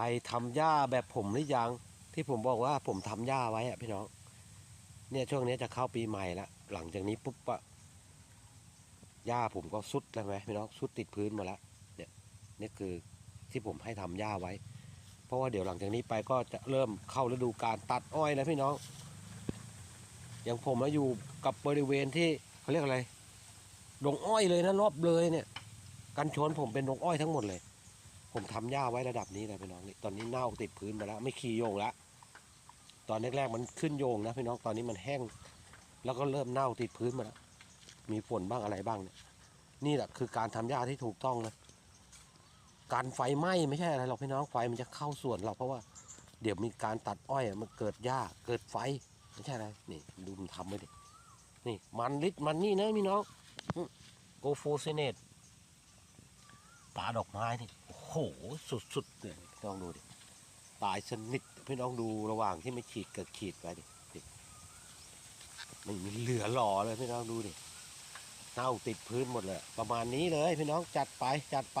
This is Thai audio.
รทำหญ้าแบบผมหรือยัง ที่ผมบอกว่าผมทำหญ้าไว้อะพี่น้อง เนี่ยช่วงนี้จะเข้าปีใหม่ล้วหลังจากนี้ปุ๊บอะหญ้าผมก็สุดแล้วไหมพี่น้องสุดติดพื้นมาล้วเนี่ยนี่คือที่ผมให้ทำหญ้าไว้ เพราะว่าเดี๋ยวหลังจากนี้ไปก็จะเริ่มเข้าฤดูการตัดอ้อยแล้วพี่น้อง อย่างผมมาอยู่กับบริเวณที่เขาเรียกอะไรดงอ้อยเลยนะรอบเลยเนี่ย กันชนผมเป็นดงอ้อยทั้งหมดเลย ผมทำหญ้าไว้ระดับนี้เลยพี่น้องนี่ตอนนี้เน่าติดพื้นมาแล้ว ไม่ขี่โยงแล้วตอนแรกๆมันขึ้นโยงนะพี่น้องตอนนี้มันแห้ง แล้วก็เริ่มเน่าติดพื้นมาแล้วมีฝนบ้างอะไรบ้างเนี่ยนี่แหละคือการทำหญ้าที่ถูกต้องนะการไฟไหม้ไม่ใช่อะไรหรอกพี่น้องไฟมันจะเข้าส่วนเราเพราะว่าเดี๋ยวมีการตัดอ้อยมันเกิดหญ้าเกิดไฟไม่ใช่อะไรนี่ดูมันทำไว้ดินี่มันลิดมันนี่นะพี่น้องโกโฟเซเนตป่าดอกไม้นี่โอ้โห หสุดๆเลยพี่น้องดูดิตายสนิทพี่น้องดูระหว่างที่ไม่ขีดกับขีดไปดิไม่มีเหลือหล่อเลยพี่น้องดูดิเน่าติดพื้นหมดเลย ประมาณนี้เลยพี่น้องจัดไปจัดไป